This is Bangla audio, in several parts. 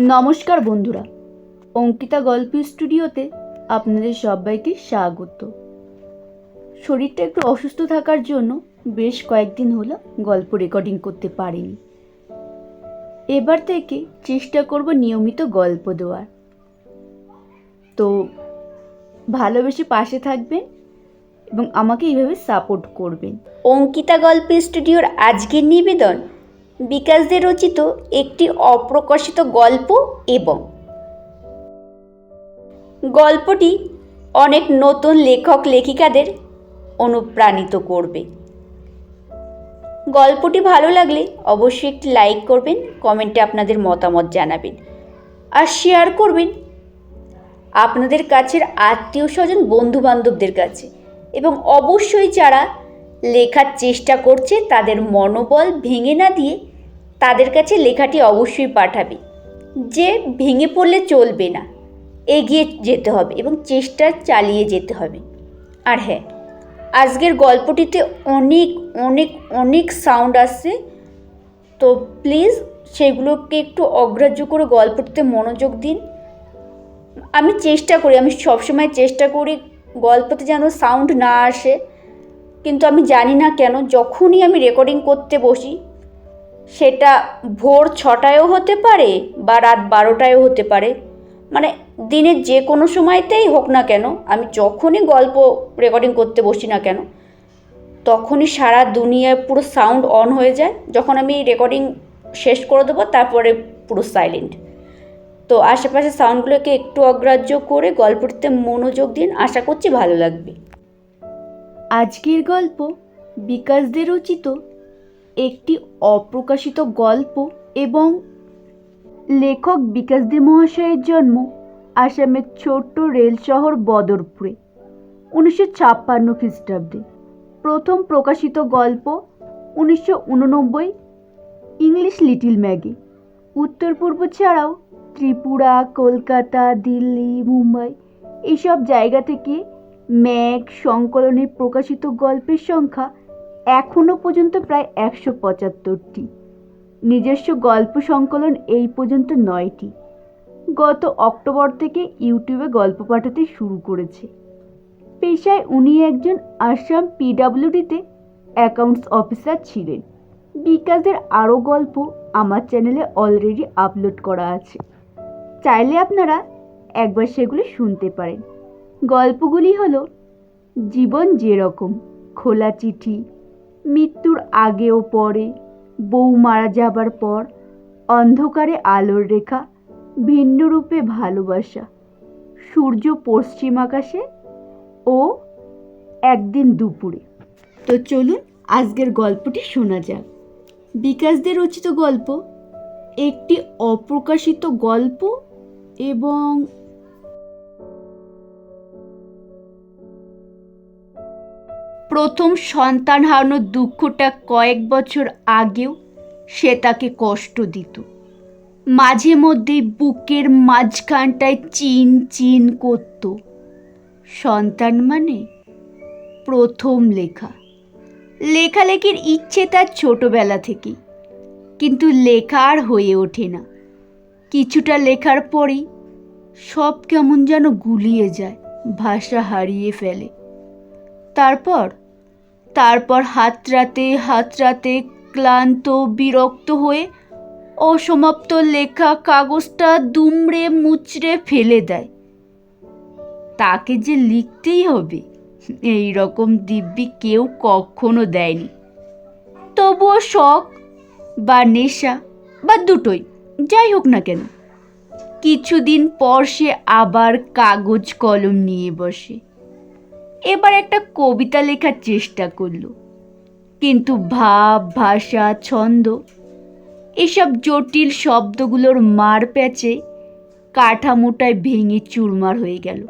নমস্কার বন্ধুরা, অঙ্কিতা গল্প স্টুডিওতে আপনাদের সবাইকে স্বাগত। শরীরটা একটু অসুস্থ থাকার জন্য বেশ কয়েকদিন হলো গল্প রেকর্ডিং করতে পারিনি। এবার থেকে চেষ্টা করব নিয়মিত গল্প দেওয়ার। তো ভালোবেসে পাশে থাকবেন এবং আমাকে এইভাবে সাপোর্ট করবেন। অঙ্কিতা গল্প স্টুডিওর আজকের নিবেদন বিকাশদের রচিত একটি অপ্রকাশিত গল্প এবং। গল্পটি অনেক নতুন লেখক লেখিকাদের অনুপ্রাণিত করবে। গল্পটি ভালো লাগলে অবশ্যই একটি লাইক করবেন, কমেন্টে আপনাদের মতামত জানাবেন আর শেয়ার করবেন আপনাদের কাছের আত্মীয় স্বজন বন্ধু বান্ধবদের কাছে এবং অবশ্যই যারা লেখার চেষ্টা করছে, তাদের মনোবল ভেঙে না দিয়ে তাদের কাছে লেখাটি অবশ্যই পাঠাবে। যে ভেঙে পড়লে চলবে না, এগিয়ে যেতে হবে এবং চেষ্টা চালিয়ে যেতে হবে। আর হ্যাঁ আজকের গল্পটিতে অনেক অনেক অনেক সাউন্ড আসছে। তো প্লিজ সেগুলোকে একটু অগ্রাহ্য করে গল্পটিতে মনোযোগ দিন। আমি চেষ্টা করি, আমি সবসময় চেষ্টা করি গল্পতে যেন সাউন্ড না আসে। কিন্তু আমি জানি না কেন যখনই আমি রেকর্ডিং করতে বসি, সেটা ভোর ছটায়ও হতে পারে বা রাত বারোটায়ও হতে পারে। মানে দিনের যে কোনো সময়তেই হোক না কেন, আমি যখনই গল্প রেকর্ডিং করতে বসি না কেন, তখনই সারা দুনিয়ায় পুরো সাউন্ড অন হয়ে যায়। যখন আমি রেকর্ডিং শেষ করে দেবো, তারপরে পুরো সাইলেন্ট তো আশেপাশে সাউন্ডগুলোকে একটু অগ্রাহ্য করে গল্পটিতে মনোযোগ দিন। আশা করছি ভালো লাগবে। আজকের গল্প বিকাশদের রচিত একটি অপ্রকাশিত গল্প এবং লেখক বিকাশদে মহাশয়ের জন্ম আসামের ছোট্ট রেল শহর বদরপুরে, উনিশশো ছাপ্পান্ন খ্রিস্টাব্দে। প্রথম প্রকাশিত গল্প উনিশশো উননব্বই ইংলিশ লিটিল ম্যাগে। উত্তর পূর্ব ছাড়াও ত্রিপুরা, কলকাতা, দিল্লি, মুম্বাই এইসব জায়গা থেকে ম্যাগ সংকলনে প্রকাশিত গল্পের সংখ্যা এখনও পর্যন্ত প্রায় একশো পঁচাত্তরটি। নিজস্ব গল্প সংকলন এই পর্যন্ত নয়টি। গত অক্টোবর থেকে ইউটিউবে গল্প পাঠাতে শুরু করেছে। পেশায় উনি একজন আসাম পিডাব্লিউডিতে অ্যাকাউন্টস অফিসার ছিলেন। বিকাশের আরও গল্প আমার চ্যানেলে অলরেডি আপলোড করা আছে। চাইলে আপনারা একবার সেগুলো শুনতে পারেন। গল্পগুলি হলো জীবন যেরকম, খোলা চিঠি, মৃত্যুর আগে ও পরে, বউ মারা যাবার পর, অন্ধকারে আলোর রেখা, ভিন্ন রূপে ভালোবাসা, সূর্য পশ্চিম আকাশে ও একদিন দুপুরে। তো চলুন আজকের গল্পটি শোনা যাক। বিকাশদের রচিত গল্প, একটি অপ্রকাশিত গল্প এবং প্রথম সন্তান হারানোর দুঃখটা কয়েক বছর আগেও সে তাকে কষ্ট দিত। মাঝে মধ্যেই বুকের মাঝখানটায় চিন চিন করত। সন্তান মানে প্রথম লেখা। লেখালেখির ইচ্ছে তার ছোটবেলা থেকেই। কিন্তু লেখা আর হয়ে ওঠে না। কিছুটা লেখার পরেই সব কেমন যেন গুলিয়ে যায়, ভাষা হারিয়ে ফেলে। তারপর তারপর হাতরাতে হাতরাতে ক্লান্ত, বিরক্ত হয়ে অসমাপ্ত লেখা কাগজটা দুমড়ে মুচড়ে ফেলে দেয়। তাকে যে লিখতেই হবে, এই রকম দিব্যি কেউ কখনো দেয়নি। তবুও শখ বা নেশা বা দুটোই, যাই হোক না কেন, কিছুদিন পর সে আবার কাগজ কলম নিয়ে বসে। এবার একটা কবিতা লেখার চেষ্টা করল। কিন্তু ভাব, ভাষা, ছন্দ, এসব জটিল শব্দগুলোর মার প্যাচে কাঠামোটায় ভেঙে চুরমার হয়ে গেল।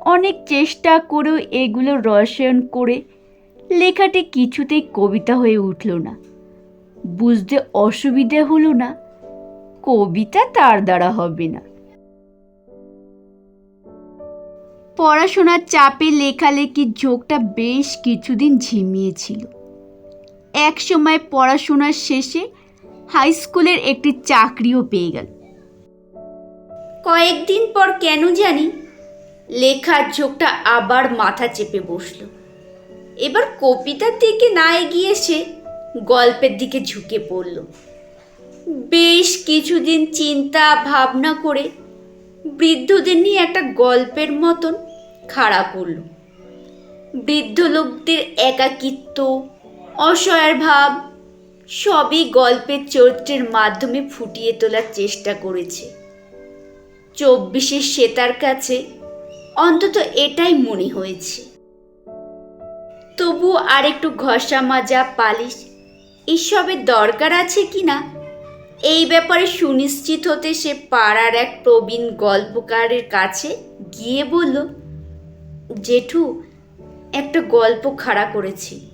অনেক চেষ্টা করেও এগুলো রসায়ন করে লেখাটি কিছুতেই কবিতা হয়ে উঠল না। বুঝতে অসুবিধে হলো না, কবিতা তার দ্বারা হবে না। পড়াশোনার চাপে লেখালেখির ঝোঁকটা বেশ কিছুদিন ঝিমিয়েছিল। এক সময় পড়াশোনার শেষে হাই স্কুলের একটি চাকরিও পেয়ে গেল। কয়েকদিন পর কেন জানি লেখার ঝোঁকটা আবার মাথা চেপে বসল। এবার কবিতার দিকে না এগিয়ে সে গল্পের দিকে ঝুঁকে পড়ল। বেশ কিছুদিন চিন্তা ভাবনা করে বৃদ্ধদের নিয়ে একটা গল্পের মতন খাড়া করল বৃদ্ধ লোকদের একাকিত্ব অসহায়ের ভাব, সবই গল্পের চরিত্রের মাধ্যমে ফুটিয়ে তোলার চেষ্টা করেছে। চব্বিশের শ্বেতার কাছে অন্তত এটাই মনে হয়েছে। তবু আর একটু ঘষা মাজা, পালিশ এসবের দরকার আছে কি না? এই ব্যাপারে সুনিশ্চিত হতে সে পাড়ার এক প্রবীণ গল্পকারের কাছে গিয়ে বলল জেঠু একটা গল্প খাড়া করেছি।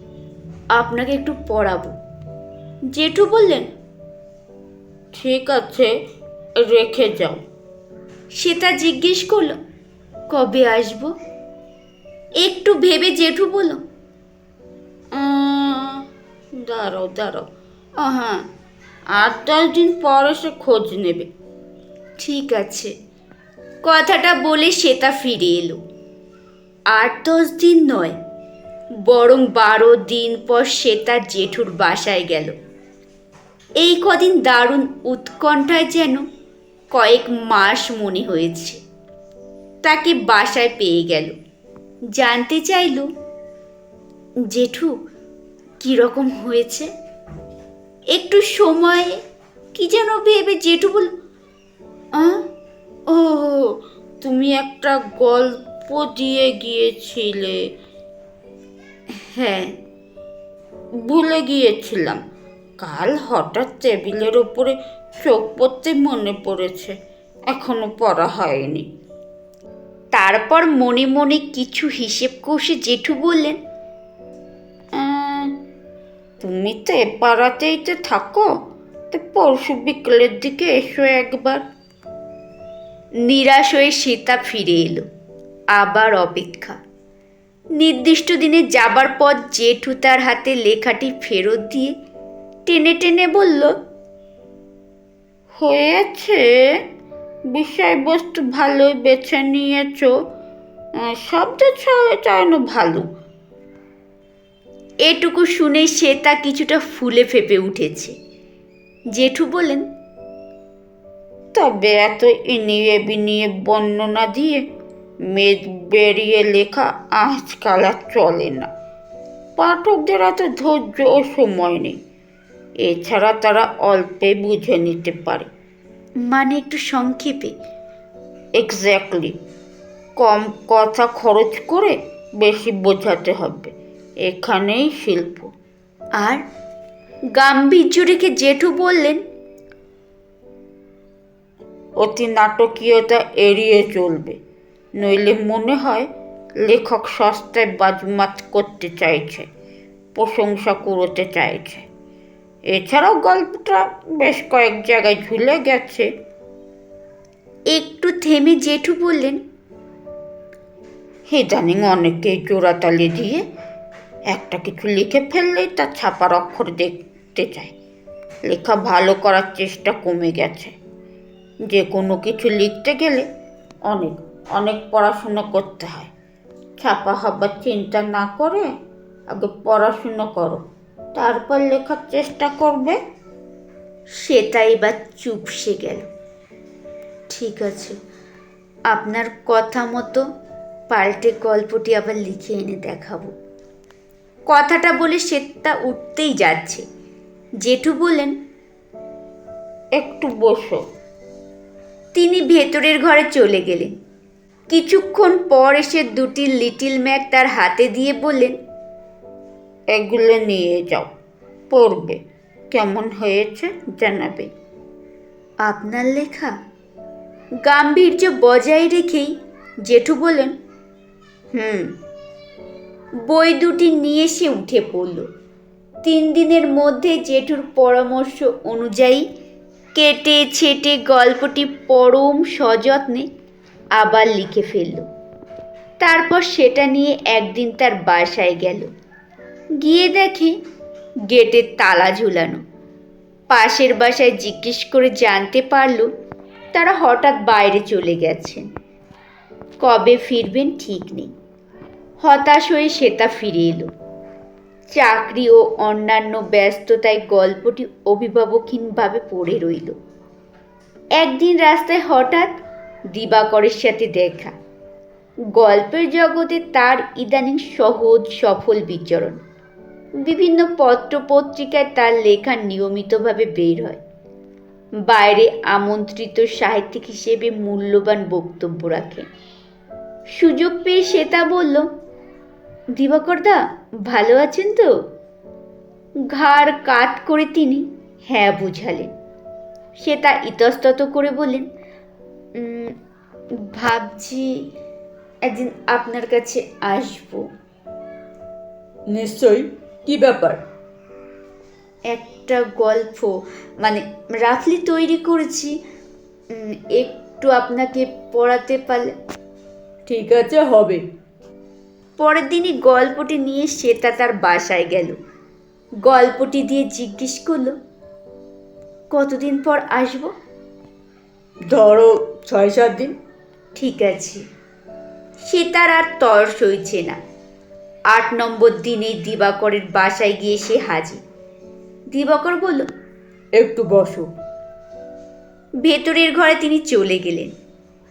আপনাকে একটু পড়াবো। জেঠু বললেন ঠিক আছে রেখে যাও। সেটা জিজ্ঞেস করল কবে আসব? একটু ভেবে জেঠু বলল "উম, দাঁড়াও দাঁড়াও। ও হ্যাঁ আট দশ দিন পর এসে খোঁজ নেবে। ঠিক আছে। কথাটা বলে শ্বেতা ফিরে এলো। আট দশ দিন নয়, বরং বারো দিন পর সে তার জেঠুর বাসায় গেল। এই কদিন দারুণ উৎকণ্ঠায় যেন কয়েক মাস মনে হয়েছে। তাকে বাসায় পেয়ে গেল। জানতে চাইল, জেঠু কীরকম হয়েছে? একটু সময়, কি যেন ভেবে জেঠু বল "আহ? ও, তুমি একটা গল্প দিয়ে গিয়েছিলে। হ্যাঁ ভুলে গিয়েছিলাম। কাল হঠাৎ টেবিলের ওপরে চোখ পড়তে মনে পড়েছে, এখনও পড়া হয়নি। তারপর মনে মনে কিছু হিসেব কষে জেঠু বললেন তুমি তো এ পাড়াতেই তো থাকো, তো পরশু বিকেলের দিকে এসো একবার। নিরাশ হয়ে সীতা ফিরে এলো। আবার অপেক্ষা। নির্দিষ্ট দিনে যাবার পর জেঠু তার হাতে লেখাটি ফেরত দিয়ে টেনে টেনে বলল হয়েছে। বিষয়বস্তু ভালোই বেছে নিয়েছ। শব্দ চয়নও ভালো। এটুকু শুনে সে তা কিছুটা ফুলে ফেপে উঠেছে। জেঠু বলেন তবে এত ইনিয়ে বিনিয়ে বর্ণনা দিয়ে মেদ বেরিয়ে লেখা আজকাল আর চলে না। পাঠকদের এত ধৈর্য ও সময় নেই। এছাড়া তারা অল্পে বুঝে নিতে পারে। মানে একটু সংক্ষেপে। এক্স্যাক্টলি কম কথা খরচ করে বেশি বোঝাতে হবে। এখানেই শিল্প। আর গাম্ভীর্য রেখে জেঠু বললেন অতি নাটকীয়তা এড়িয়ে চলবে। নইলে মনে হয় লেখক সস্তায় বাজমাত করতে চাইছে প্রশংসা করতে চাইছে। এছাড়াও গল্পটা বেশ কয়েক জায়গায় ঝুলে গেছে। একটু থেমে জেঠু বললেন ইদানিং অনেকেই জোড়াতালি দিয়ে একটা কিছু লিখে ফেললেই তার ছাপার অক্ষর দেখতে চায়। লেখা ভালো করার চেষ্টা কমে গেছে। যে কোনো কিছু লিখতে গেলে অনেক অনেক পড়াশুনো করতে হয়। ছাপা হবার চিন্তা না করে আগে পড়াশুনো করো। তারপর লেখার চেষ্টা করবে। সেটা এবার চুপসে গেল। ঠিক আছে, আপনার কথা মতো পাল্টে গল্পটি আবার লিখে এনে দেখাবো। কথাটা বলে শ্বেতা উঠতেই যাচ্ছে। জেঠু বলেন একটু বসো। তিনি ভেতরের ঘরে চলে গেলেন। কিছুক্ষণ পর এসে দুটি লিটিল ম্যাক তার হাতে দিয়ে বললেন, এগুলো নিয়ে যাও, পড়বে। কেমন হয়েছে জানাবে। আপনার লেখা? গাম্ভীর্য বজায় রেখেই জেঠু বললেন, হুম, বই দুটি নিয়ে সে উঠে পড়ল। তিন দিনের মধ্যে জেঠুর পরামর্শ অনুযায়ী কেটে ছেটে গল্পটি পরম সযত্নে আবার লিখে ফেলল। তারপর সেটা নিয়ে একদিন তার বাসায় গেল। গিয়ে দেখে গেটের তালা ঝুলানো। পাশের বাসায় জিজ্ঞেস করে জানতে পারল তারা হঠাৎ বাইরে চলে গেছেন কবে ফিরবেন ঠিক নেই। হতাশ হয়ে শ্বেতা ফিরে এলো। চাকরি ও অন্যান্য ব্যস্ততায় গল্পটি অভিভাবকহীনভাবে পড়ে রইল। একদিন রাস্তায় হঠাৎ দিবাকরের সাথে দেখা। গল্পের জগতে তার ইদানিং সহজ সফল বিচরণ। বিভিন্ন পত্র পত্রিকায় তার লেখা নিয়মিতভাবে বের হয়। বাইরে আমন্ত্রিত সাহিত্যিক হিসেবে মূল্যবান বক্তব্য রাখেন সুযোগ পেয়ে শ্বেতা বলল দিবাকরদা ভালো আছেন তো? ঘাড় কাত করে তিনি হ্যাঁ বুঝালেন। শ্বেতা ইতস্তত করে বললেন "উম, ভাবছি একদিন আপনার কাছে আসব। নিশ্চয়ই? কি ব্যাপার? একটা গল্প মানে রাফলি তৈরি করেছি। একটু আপনাকে পড়াতে পারলে। ঠিক আছে হবে। পরের দিনই গল্পটি নিয়ে শ্বেতা তার বাসায় গেল। গল্পটি দিয়ে জিজ্ঞেস করল কতদিন পর আসব? ধরো ছয় সাত দিন। ঠিক আছে। সে তার আর তর সইছে না। আট নম্বর দিনে দিবাকরের বাসায় গিয়ে সে হাজির। দিবাকর বলল একটু বসো। ভেতরের ঘরে তিনি চলে গেলেন।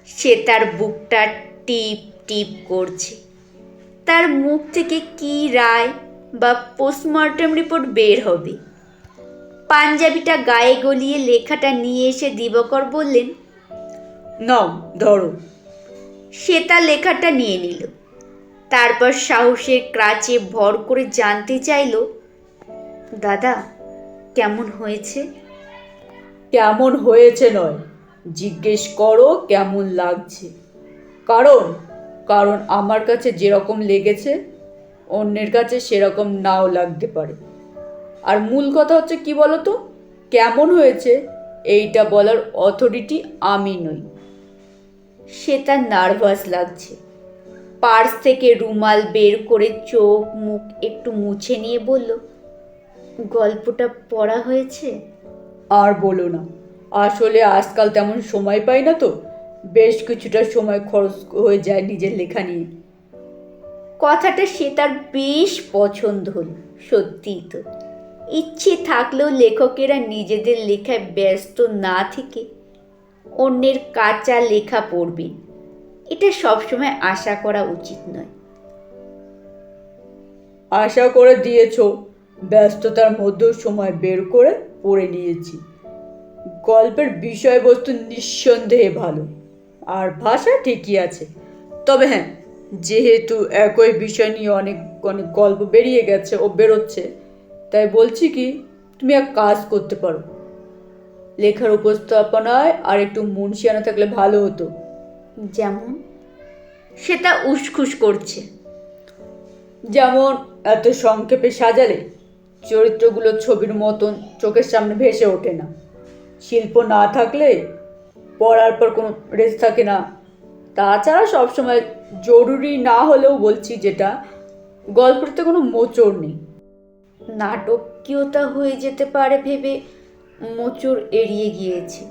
সে তার বুকটা টিপ টিপ করছে। তার মুখ থেকে কি রায় বা পোস্টমর্টম রিপোর্ট বের হবে? পাঞ্জাবিটা গায়ে গলিয়ে লেখাটা নিয়ে এসে দিবাকর বললেন নাও ধরো। সে তার লেখাটা নিয়ে নিল। তারপর সাহসের ক্রাচে ভর করে জানতে চাইল দাদা কেমন হয়েছে? কেমন হয়েছে নয় জিজ্ঞেস করো কেমন লাগছে। কারণ কারণ আমার কাছে যেরকম লেগেছে অন্যের কাছে সেরকম নাও লাগতে পারে। আর মূল কথা হচ্ছে কি বলো তো কেমন হয়েছে? এইটা বলার অথরিটি আমি নই। সে তার নার্ভাস লাগছে। পার্স থেকে রুমাল বের করে চোখ মুখ একটু মুছে নিয়ে বলল গল্পটা পড়া হয়েছে? আর বলো না। আসলে আজকাল তেমন সময় পাই না তো। বেশ কিছুটা সময় খরচ হয়ে যায় নিজের লেখা নিয়ে। কথাটা সে তার বেশ পছন্দ হলো সত্যিই তো। ইচ্ছে থাকলেও লেখকেরা নিজেদের লেখায় ব্যস্ত না থেকে অন্যের কাঁচা লেখা পড়বেন এটা সবসময় আশা করা উচিত নয়। আশা করে দিয়েছ, ব্যস্ততার মধ্যেও সময় বের করে পড়ে নিয়েছি। গল্পের বিষয়বস্তু নিঃসন্দেহে ভালো। আর ভাষা ঠিকই আছে। তবে হ্যাঁ যেহেতু একই বিষয় নিয়ে অনেক অনেক গল্প বেরিয়ে গেছে ও বেরোচ্ছে, তাই বলছি কি, তুমি এক কাজ করতে পারো। লেখার উপস্থাপনায় আর একটু মুনশিয়ানা থাকলে ভালো হতো। যেমন? সেটা উসখুস করছে। যেমন এত সংক্ষেপে সাজালে চরিত্রগুলো ছবির মতন চোখের সামনে ভেসে ওঠে না। শিল্প না থাকলে পড়ার পর কোনো রেস থাকে না। তাছাড়া সবসময় জরুরি না হলেও বলছি যেটা গল্পটাতে কোনো মোচড় নেই। নাটকীয়তা হয়ে যেতে পারে ভেবে মোচড় এড়িয়ে গিয়েছে।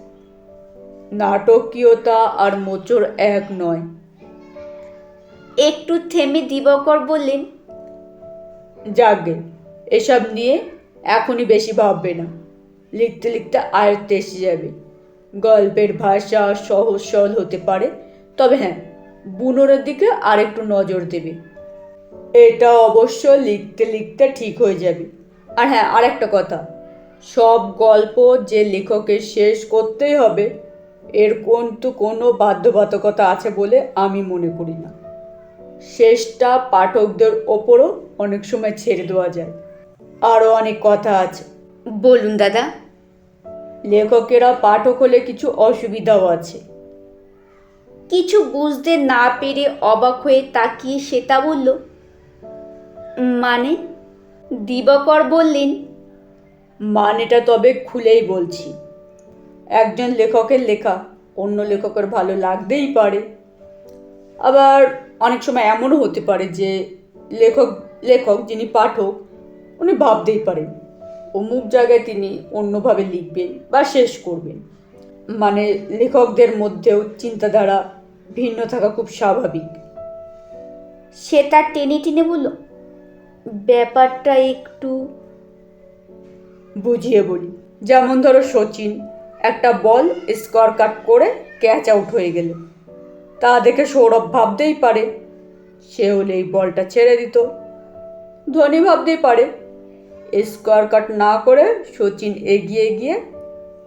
নাটকীয়তা আর মোচড় এক নয়। একটু থেমে দিবাকর বললেন যাগে এসব নিয়ে এখনই বেশি ভাববে না। লিখতে লিখতে আয়ত্তে এসে যাবে। গল্পের ভাষা সহজ সরল হতে পারে তবে হ্যাঁ বুনোরের দিকে আরেকটু নজর দেবে। এটা অবশ্য লিখতে লিখতে ঠিক হয়ে যাবে। আর হ্যাঁ আর একটা কথা সব গল্প যে লেখকের শেষ করতেই হবে এর কিন্তু কোনো বাধ্যবাধকতা আছে বলে আমি মনে করি না। শেষটা পাঠকদের ওপরও অনেক সময় ছেড়ে দেওয়া যায়। আরও অনেক কথা আছে। বলুন দাদা। লেখকেরা পাঠক হলে কিছু অসুবিধাও আছে। কিছু বুঝতে না পেরে অবাক হয়ে তাকিয়ে শ্বেতা বলল মানে? দিবাকর বললেন মানেটা তবে খুলেই বলছি। একজন লেখকের লেখা অন্য লেখকের ভালো লাগতেই পারে। আবার অনেক সময় এমনও হতে পারে যে লেখক লেখক যিনি পাঠক, উনি ভাবতেই পারেন, অমুক জায়গায় তিনি অন্যভাবে লিখবেন বা শেষ করবেন। মানে লেখকদের মধ্যেও চিন্তাধারা ভিন্ন থাকা খুব স্বাভাবিক। সে তার টেনে টেনে বলল ব্যাপারটা একটু বুঝিয়ে বলি। যেমন ধরো সচিন একটা বল স্কোয়ার কাট করে ক্যাচ আউট হয়ে গেল। তা দেখে সৌরভ ভাবতেই পারে সে হলে এই বলটা ছেড়ে দিত। ধোনি ভাবতেই পারে স্কোয়ার কাট না করে সচিন এগিয়ে গিয়ে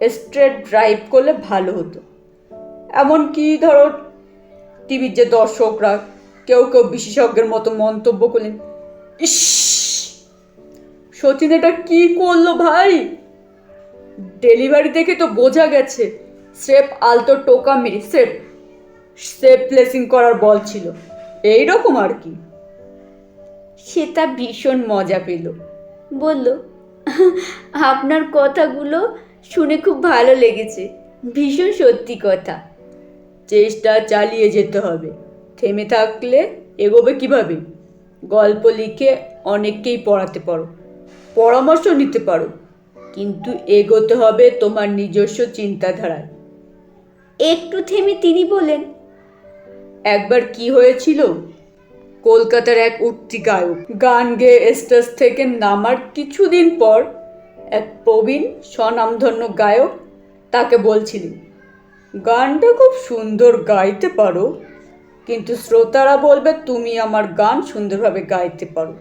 স্ট্রেট ড্রাইভ করলে ভালো হতো। এমনকি ধরো টিভির যে দর্শকরা, কেউ কেউ বিশেষজ্ঞের মতো মন্তব্য করলেন, ইস সচিন এটা কি করল ভাই? ডেলিভারি দেখে তো বোঝা গেছে সেফ আলতো টোকা মেরে সেফ সেফ প্লেসিং করার বল ছিল। এই রকম আর কি। সে তা ভীষণ মজা পেল। বলল আপনার কথাগুলো শুনে খুব ভালো লেগেছে। ভীষণ সত্যি কথা। চেষ্টা চালিয়ে যেতে হবে। থেমে থাকলে এগোবে কীভাবে? গল্প লিখে অনেককেই পড়াতে পারো। পরামর্শ নিতে পারো কিন্তু এগোতে হবে তোমার নিজস্ব চিন্তাধারায়। একটু থেমে তিনি বলেন একবার কি হয়েছিল? কলকাতার এক উঠতি গায়ক গান গেয়ে স্টেজ থেকে নামার কিছুদিন পর এক প্রবীণ স্বনামধন্য গায়ক তাকে বলছিলেন গানটা খুব সুন্দর গাইতে পারো কিন্তু শ্রোতারা বলবে তুমি আমার গান সুন্দরভাবে গাইতে পারো।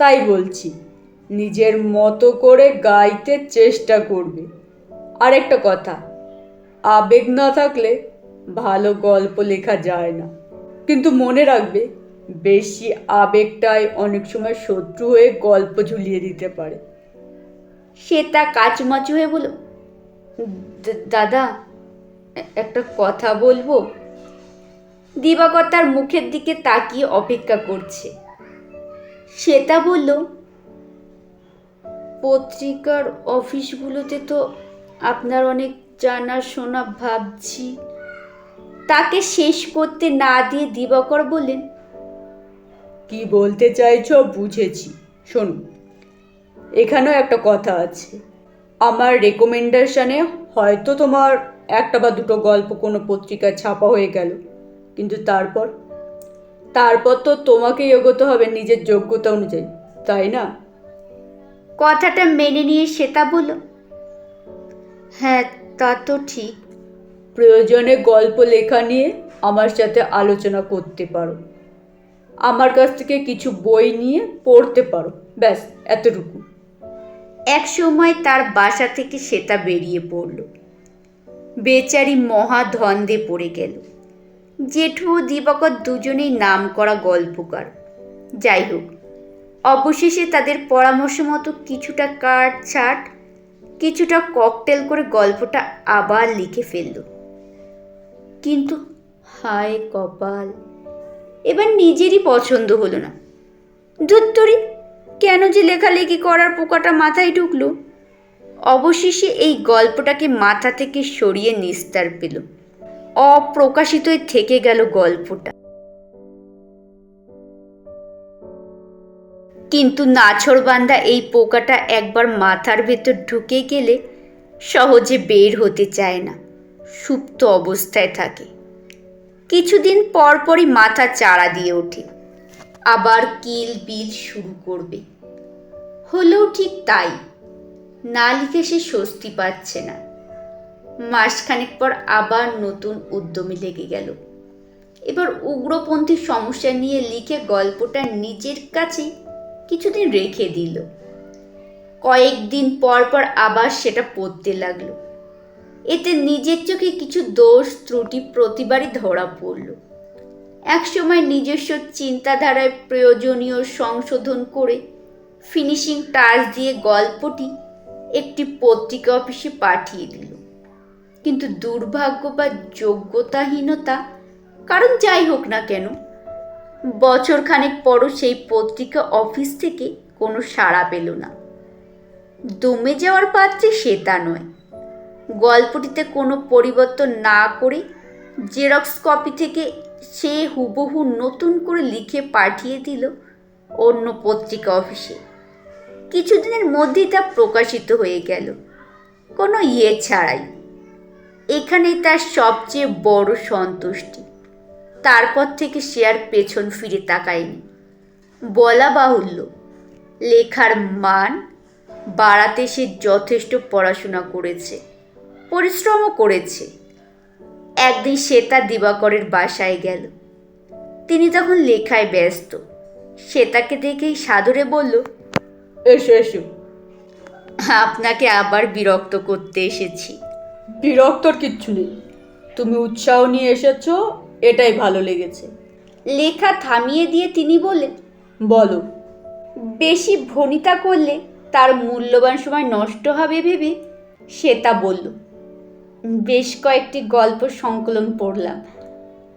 তাই বলছি। নিজের মতো করে গাইতে চেষ্টা করবে। আরেকটা কথা, আবেগ না থাকলে ভালো গল্প লেখা যায় না। কিন্তু মনে রাখবে, বেশি আবেগটাই অনেক সময় শত্রু হয়ে গল্প ঝুলিয়ে দিতে পারে। সে তা কাচুমাচু হয়ে বলল "দা- দাদা, একটা কথা বলব? দিবাকর তার মুখের দিকে তাকিয়ে অপেক্ষা করছে। শ্বেতা বলল পত্রিকার অফিসগুলোতে তো আপনার অনেক জানাশোনা ভাবছি। তাকে শেষ করতে না দিয়ে দিবাকর বললেন, কি বলতে চাইছ বুঝেছি। শোনো, এখানেও একটা কথা আছে। আমার রেকমেন্ডেশনে হয়তো তোমার একটা বা দুটো গল্প কোনো পত্রিকায় ছাপা হয়ে গেল। কিন্তু তারপর? তারপর তো তোমাকেই এগোতে হবে নিজের যোগ্যতা অনুযায়ী, তাই না? কথাটা মেনে নিয়ে শ্বেতা বলল হ্যাঁ তা তো ঠিক। প্রয়োজনে গল্প লেখা নিয়ে আমার সাথে আলোচনা করতে পারো। আমার কাছ থেকে কিছু বই নিয়ে পড়তে পারো। ব্যাস এতটুকু। এক সময় তার বাসা থেকে শ্বেতা বেরিয়ে পড়ল। বেচারি মহা ধন্দে পড়ে গেল। জেঠু ও দিবাকর দুজনেই নাম করা গল্পকার। যাই হোক অবশেষে তাদের পরামর্শ মতো কিছুটা কাট ছাট কিছুটা ককটেল করে গল্পটা আবার লিখে ফেলল। কিন্তু হায় কপাল, এবার নিজেরই পছন্দ হলো না। ধুত্তরি, কেন যে লেখালেখি করার পোকাটা মাথায় ঢুকলো? অবশেষে এই গল্পটাকে মাথা থেকে সরিয়ে নিস্তার পেল। অপ্রকাশিতই থেকে গেল গল্পটা। কিন্তু নাছরবান্দা এই পোকাটা একবার মাথার ভেতর ঢুকে গেলে সহজে বের হতে চায় না, সুপ্ত অবস্থায় থাকে। কিছুদিন পর পরই মাথা চাড়া দিয়ে ওঠে। আবার কিল বিল শুরু করবে। হলেও ঠিক তাই। না লিখে সে স্বস্তি পাচ্ছে না। মাসখানেক পর আবার নতুন উদ্যমে লেগে গেল। এবার উগ্রপন্থী সমস্যা নিয়ে লিখে গল্পটা নিজের কাছে কিছুদিন রেখে দিল। কয়েকদিন পর পর আবার সেটা পড়তে লাগল। এতে নিজের চোখে কিছু দোষ, ত্রুটি প্রতিবারই ধরা পড়ল। একসময় নিজস্ব চিন্তাধারায় প্রয়োজনীয় সংশোধন করে ফিনিশিং টাচ দিয়ে গল্পটি একটি পত্রিকা অফিসে পাঠিয়ে দিল। কিন্তু দুর্ভাগ্য বা যোগ্যতাহীনতা, কারণ যাই হোক না কেন বছর খানেক পরও সেই পত্রিকা অফিস থেকে কোনো সাড়া পেল না। দমে যাওয়ার পাত্রে সে তা নয়। গল্পটিতে কোনো পরিবর্তন না করে জেরক্স কপি থেকে সে হুবহু নতুন করে লিখে পাঠিয়ে দিল অন্য পত্রিকা অফিসে। কিছুদিনের মধ্যেই তা প্রকাশিত হয়ে গেল। কোনো ইয়ে ছাড়াই। এখানেই তার সবচেয়ে বড় সন্তুষ্টি। তারপর থেকে সে আর পেছন ফিরে তাকায়নি। বলা বাহুল্য, লেখার মান বাড়াতে সে যথেষ্ট পড়াশোনা করেছে, পরিশ্রমও করেছে। একদিন তার দিবাকরের বাসায় গেল। তিনি তখন লেখায় ব্যস্ত। সে তাকে দেখেই সাদরে বলল, এসো এসো। আপনাকে আবার বিরক্ত করতে এসেছি। বিরক্তর কিচ্ছু নেই। তুমি উৎসাহ নিয়ে এসেছ এটাই ভালো লেগেছে। লেখা থামিয়ে দিয়ে তিনি বলেন বলো, বেশি ভনিতা করলে তার মূল্যবান সময় নষ্ট হবে ভেবে? সে তা বলল, বেশ কয়েকটি গল্প সংকলন পড়লাম,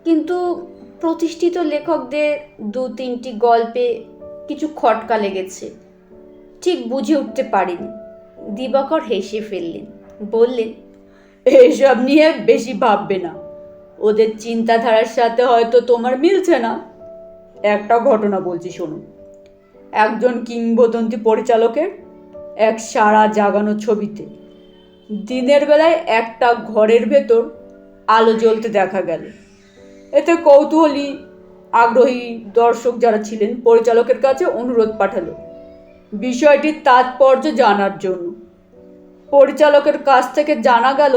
কিন্তু প্রতিষ্ঠিত লেখকদের দু তিনটি গল্পে কিছু খটকা লেগেছে। ঠিক বুঝে উঠতে পারিনি। দিবাকর হেসে ফেললেন, বললেন, এসব নিয়ে বেশি ভাববে না। ওদের চিন্তাধারার সাথে হয়তো তোমার মিলছে না। একটা ঘটনা বলছি, শোনো। একজন কিংবদন্তি পরিচালকের এক সারা জাগানো ছবিতে দিনের বেলায় একটা ঘরের ভেতর আলো জ্বলতে দেখা গেল। এতে কৌতূহলী, আগ্রহী দর্শক যারা ছিলেন, পরিচালকের কাছে অনুরোধ পাঠালো বিষয়টির তাৎপর্য জানার জন্য। পরিচালকের কাছ থেকে জানা গেল,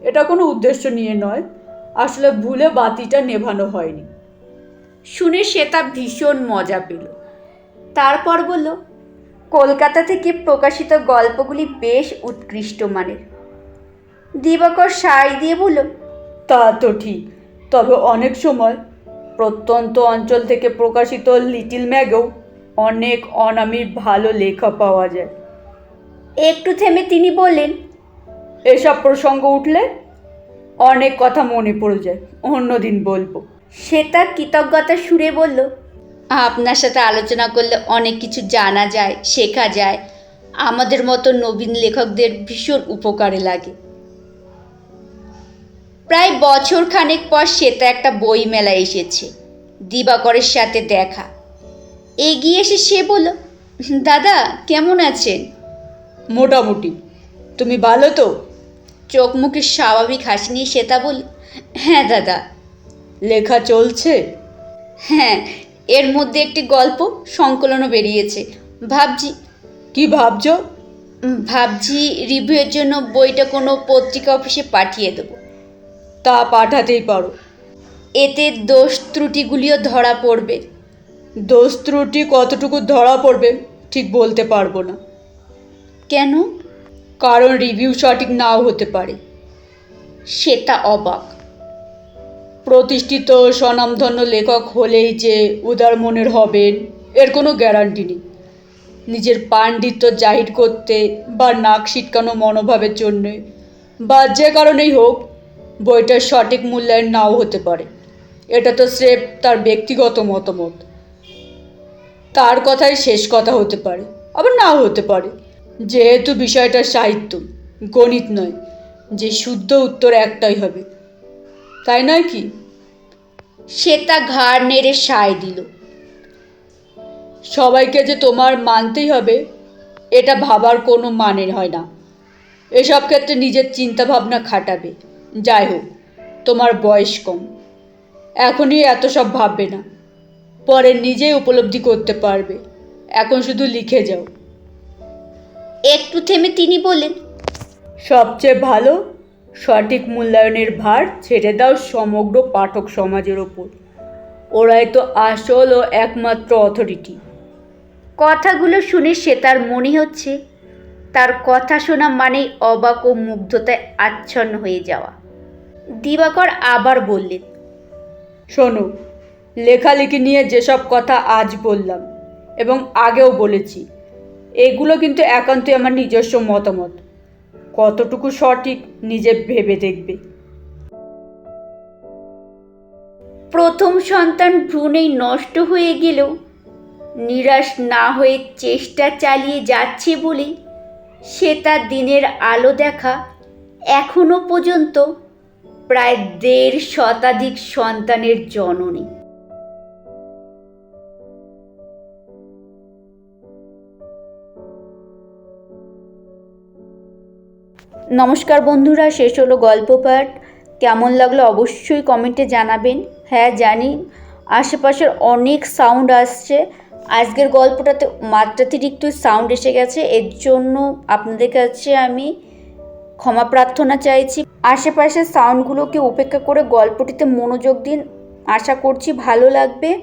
এটা কোনো উদ্দেশ্য নিয়ে নয় আসলে ভুলে বাতিটা নেভানো হয়নি। শুনে সে তা ভীষণ মজা পেল। তারপর বলল কলকাতা থেকে প্রকাশিত গল্পগুলি বেশ উৎকৃষ্ট মানের। দিবাকর সাই দিয়ে বলল তা তো ঠিক তবে অনেক সময় প্রত্যন্ত অঞ্চল থেকে প্রকাশিত লিটিল ম্যাগেও অনেক অনামির ভালো লেখা পাওয়া যায়। একটু থেমে তিনি বললেন এসব প্রসঙ্গ উঠলে অনেক কথা মনে পড়ে যায় অন্যদিন বলব। সে তার কৃতজ্ঞতা সুরে বলল আপনার সাথে আলোচনা করলে অনেক কিছু জানা যায় শেখা যায়। আমাদের মতো নবীন লেখকদের ভীষণ উপকারে লাগে। প্রায় বছর খানেক পর শ্বেতা একটা বই মেলা এসেছে দিবাকরের সাথে দেখা। এগিয়ে এসে সে বলল দাদা কেমন আছেন? মোটামুটি। তুমি ভালো তো? চোখ মুখে স্বাভাবিক হাসি নিয়ে শ্বেতা বলল হ্যাঁ দাদা। লেখা চলছে? হ্যাঁ এর মধ্যে একটি গল্প সংকলনও বেরিয়েছে। ভাবছি কি ভাবছ? ভাবছি রিভিউয়ের জন্য বইটা কোনো পত্রিকা অফিসে পাঠিয়ে দেবো। তা পাঠাতেই পারো। এতে দোষ ত্রুটিগুলিও ধরা পড়বে। দোষ ত্রুটি কতটুকু ধরা পড়বে ঠিক বলতে পারব না। কেন? কারণ রিভিউ সঠিক নাও হতে পারে। সেটা অবাক। প্রতিষ্ঠিত স্বনামধন্য লেখক হলেই যে উদার মনের হবেন, এর কোনো গ্যারান্টি নেই। নিজের পাণ্ডিত্য জাহির করতে বা নাক সিটকানো মনোভাবের জন্যে, বা যে কারণেই হোক, বইটার সঠিক মূল্যায়ন নাও হতে পারে। এটা তো স্রেফ তার ব্যক্তিগত মতামত। তার কথাই শেষ কথা হতে পারে, আবার নাও হতে পারে। যেহেতু বিষয়টা সাহিত্য গণিত নয় যে শুদ্ধ উত্তর একটাই হবে। তাই নয় কি? সেটা ঘাড় নেড়ে সায় দিল। সবাইকে যে তোমার মানতেই হবে এটা ভাবার কোনো মানে হয় না। এসব ক্ষেত্রে নিজের চিন্তাভাবনা খাটাবে। যাই হোক তোমার বয়স কম। এখনই এত সব ভাববে না। পরে নিজেই উপলব্ধি করতে পারবে। এখন শুধু লিখে যাও। একটু থেমে তিনি বললেন সবচেয়ে ভালো সঠিক মূল্যায়নের ভার ছেড়ে দাও সমগ্র পাঠক সমাজের ওপর। ওরাই তো আসল ও একমাত্র অথরিটি কথাগুলো শুনে সে তার মনে হচ্ছে তার কথা শোনা মানেই অবাক ও মুগ্ধতায় আচ্ছন্ন হয়ে যাওয়া। দিবাকর আবার বললেন শোনো লেখালেখি নিয়ে যেসব কথা আজ বললাম এবং আগেও বলেছি এগুলো কিন্তু একান্তই আমার নিজস্ব মতামত। কতটুকু সঠিক নিজে ভেবে দেখবে। প্রথম সন্তান ভ্রূণেই নষ্ট হয়ে গেলেও, নিরাশ না হয়ে চেষ্টা চালিয়ে যাচ্ছে বলেই সে তার দিনের আলো দেখা এখনও পর্যন্ত প্রায় দেড় শতাধিক সন্তানের জননী। নমস্কার বন্ধুরা, শেষ হলো গল্প পাঠ। কেমন লাগল অবশ্যই কমেন্টে জানাবেন। হ্যাঁ জানি আশেপাশের অনেক সাউন্ড আসছে। আজকের গল্পটাতে মাত্রাতিরিক্ত সাউন্ড এসে গেছে। এর জন্য আপনাদের কাছে আমি ক্ষমা প্রার্থনা চাইছি। আশেপাশের সাউন্ডগুলোকে উপেক্ষা করে গল্পটিতে মনোযোগ দিন। আশা করছি ভালো লাগবে।